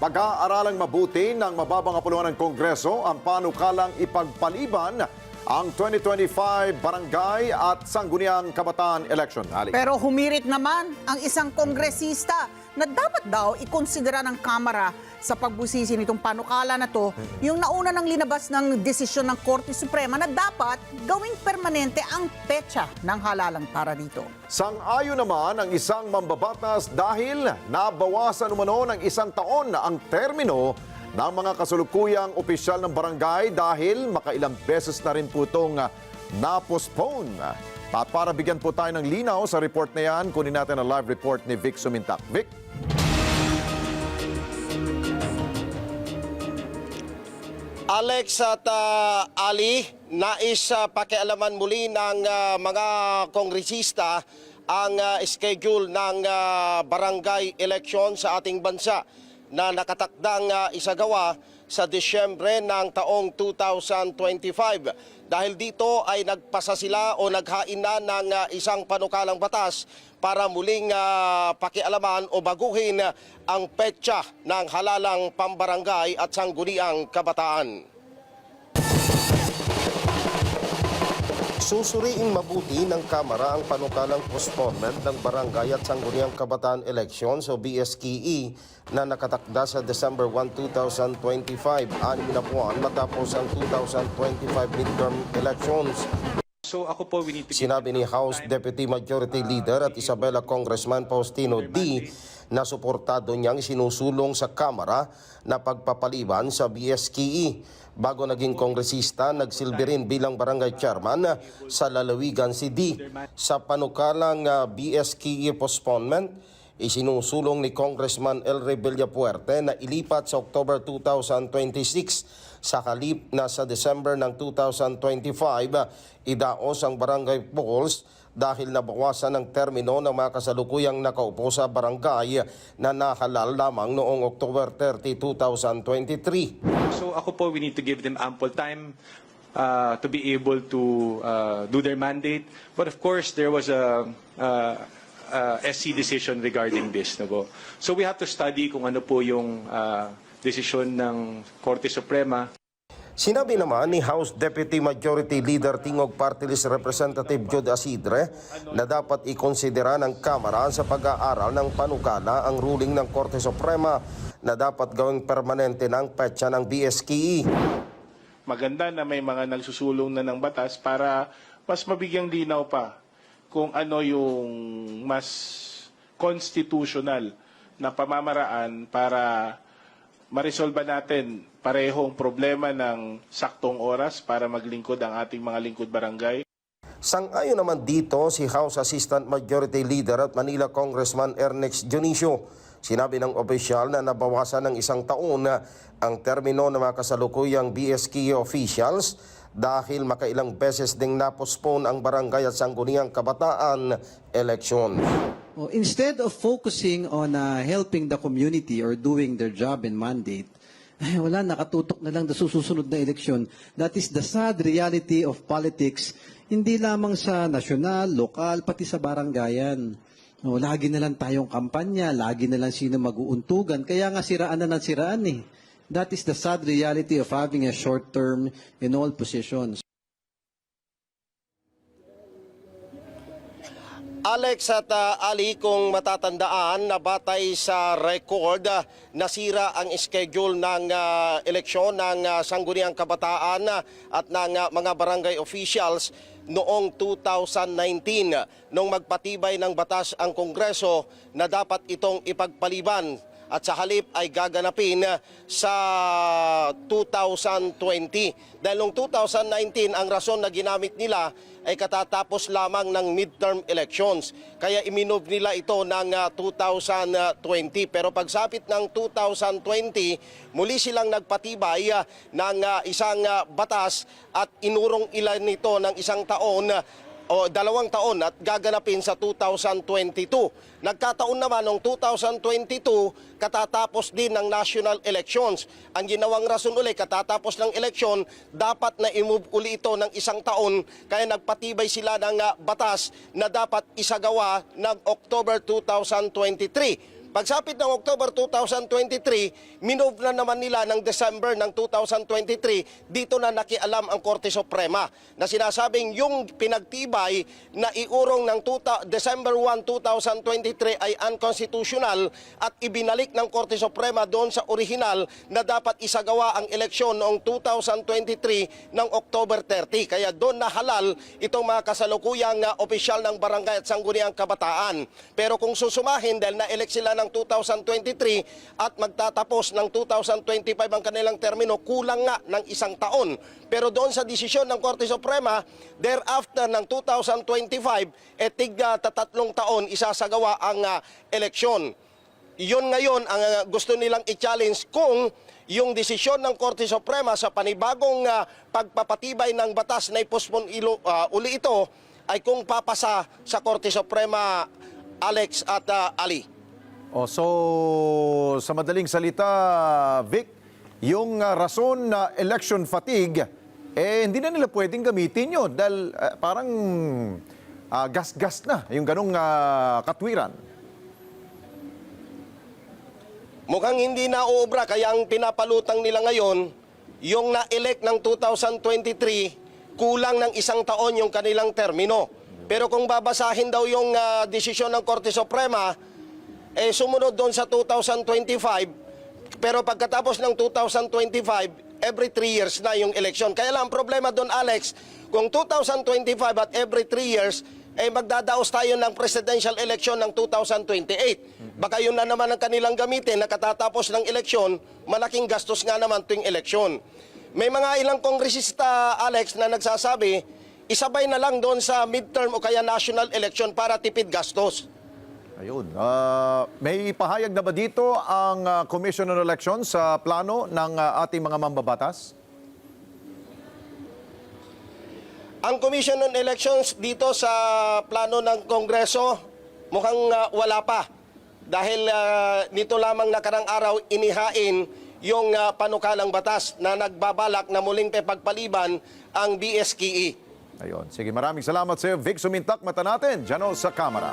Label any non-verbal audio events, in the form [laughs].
Pag-aaralang mabuti ng mababang kapuluan ng Kongreso ang panukalang ipagpaliban ang 2025 Barangay at Sangguniang Kabataan Election. Ali. Pero humirit naman ang isang kongresista na dapat daw ikonsidera ng Kamara sa pagbusisi nitong panukala na to yung nauna ng linabas ng desisyon ng Korte Suprema na dapat gawing permanente ang petsa ng halalang para dito. Sang-ayon naman ang isang mambabatas dahil nabawasan umano ng isang taon ang termino ng mga kasulukuyang opisyal ng barangay dahil makailang beses na rin po itong ah, na-postpone. At para bigyan po tayo ng linaw sa report na yan, kunin natin ang live report ni Vic Sumintak. Vic? Alex at ah, Ali, nais ah, pakialaman muli ng ah, mga kongresista ang ah, schedule ng ah, barangay election sa ating bansa na nakatakdang ah, isagawa sa Disyembre ng taong 2025. Dahil dito ay nagpasa sila o naghain na ng ah, isang panukalang batas para muling ah, pakialaman o baguhin ang petsa ng halalang pambarangay at sangguniang kabataan. Susuriing mabuti ng Kamara ang panukalang postponement ng Barangay at Sangguniang Kabataan Elections o BSKE na nakatakda sa December 1, 2025, anim na buwan matapos ang 2025 midterm elections. So ako po, we need to... Sinabi ni House Deputy Majority Leader at Isabela Congressman Faustino D na suportado niyang sinusulong sa Kamara na pagpapaliban sa BSKE. Bago naging kongresista, nagsilbi rin bilang barangay chairman sa lalawigan si D. Sa panukalang ah, BSKE postponement, isinusulong ni Congressman El Rebella Puerte na ilipat sa October 2026 sa kalip na sa December ng 2025 idaos ang barangay polls dahil nabawasan ang termino ng mga kasalukuyang nakaupo sa barangay na nahalal lamang noong October 30, 2023. So ako po, we need to give them ample time uh, to be able to uh, do their mandate. But of course, there was a uh, uh, SC decision regarding this. No po? So we have to study kung ano po yung uh, desisyon ng Korte Suprema. Sinabi naman ni House Deputy Majority Leader Tingog Party List Representative Jod Asidre na dapat ikonsidera ng Kamara sa pag-aaral ng panukala ang ruling ng Korte Suprema na dapat gawing permanente ng petsa ng BSKE. maganda na may mga nagsusulong na ng batas para mas mabigyang linaw pa kung ano yung mas constitutional na pamamaraan para maresolba natin parehong problema ng saktong oras para maglingkod ang ating mga lingkod barangay. Sang-ayon naman dito si House Assistant Majority Leader at Manila Congressman Ernest Dionisio. Sinabi ng opisyal na nabawasan ng isang taon ang termino ng mga kasalukuyang BSK officials dahil makailang beses ding napospone ang barangay at sangguniang kabataan election. Oh, instead of focusing on uh, helping the community or doing their job and mandate, [laughs] ay, wala, nakatutok na lang sa susunod na eleksyon. That is the sad reality of politics, hindi lamang sa nasyonal, lokal, pati sa barangayan. Oh, lagi na lang tayong kampanya, lagi na lang sino mag-uuntugan, kaya nga siraan na ng siraan eh. That is the sad reality of having a short term in all positions. Alex at uh, Ali, kung matatandaan, nabatay sa record, uh, nasira ang schedule ng uh, eleksyon ng uh, Sangguniang Kabataan uh, at ng uh, mga barangay officials noong 2019 nung magpatibay ng batas ang Kongreso na dapat itong ipagpaliban at sa halip ay gaganapin sa 2020. Dahil noong 2019, ang rason na ginamit nila ay katatapos lamang ng midterm elections. Kaya iminove nila ito ng ah, 2020. Pero pagsapit ng 2020, muli silang nagpatibay ah, ng ah, isang ah, batas at inurong ilan nito ng isang taon ah, o dalawang taon at gaganapin sa 2022. Nagkataon naman noong 2022, katatapos din ng national elections. Ang ginawang rason uli, katatapos ng eleksyon, dapat na imove uli ito ng isang taon, kaya nagpatibay sila ng ah, batas na dapat isagawa ng October 2023. Pagsapit ng October 2023, minove na naman nila ng December ng 2023, dito na nakialam ang Korte Suprema na sinasabing yung pinagtibay na iurong ng December 1, 2023 ay unconstitutional at ibinalik ng Korte Suprema doon sa original na dapat isagawa ang eleksyon noong 2023 ng October 30. Kaya doon na halal itong mga kasalukuyang uh, opisyal ng barangay at sangguniang kabataan. Pero kung susumahin dahil na-elect sila ng 2023 at magtatapos ng 2025 ang kanilang termino, kulang nga ng isang taon. Pero doon sa desisyon ng Korte Suprema, thereafter ng 2025, eh tig uh, tatatlong taon isasagawa ang uh, eleksyon. Yun ngayon ang uh, gusto nilang i-challenge kung yung desisyon ng Korte Suprema sa panibagong uh, pagpapatibay ng batas na ipospon ilo, uh, uli ito ay kung papasa sa Korte Suprema Alex at uh, Ali. O so, sa madaling salita, Vic, yung ah, rason na election fatigue, eh hindi na nila pwedeng gamitin yun dahil ah, parang ah, gas-gas na yung ganong ah, katwiran. Mukhang hindi na uubra kaya ang pinapalutang nila ngayon, yung na-elect ng 2023, kulang ng isang taon yung kanilang termino. Pero kung babasahin daw yung ah, desisyon ng Korte Suprema, eh sumunod doon sa 2025, pero pagkatapos ng 2025, every 3 years na yung election. Kaya lang ang problema doon, Alex, kung 2025 at every 3 years, eh magdadaos tayo ng presidential election ng 2028. Baka yun na naman ang kanilang gamitin na katatapos ng eleksyon, malaking gastos nga naman tuwing eleksyon. May mga ilang kongresista, Alex, na nagsasabi, isabay na lang doon sa midterm o kaya national election para tipid gastos. Ayun. Ah, may pahayag na ba dito ang ah, Commission on Elections sa plano ng ah, ating mga mambabatas? Ang Commission on Elections dito sa plano ng Kongreso mukhang ah, wala pa. Dahil ah, nito lamang nakarang araw inihain yung ah, panukalang batas na nagbabalak na muling pagpaliban ang BSKE. Ayun. Sige, maraming salamat sa iyo, Vic Sumintak. Mata natin, dyan sa kamera.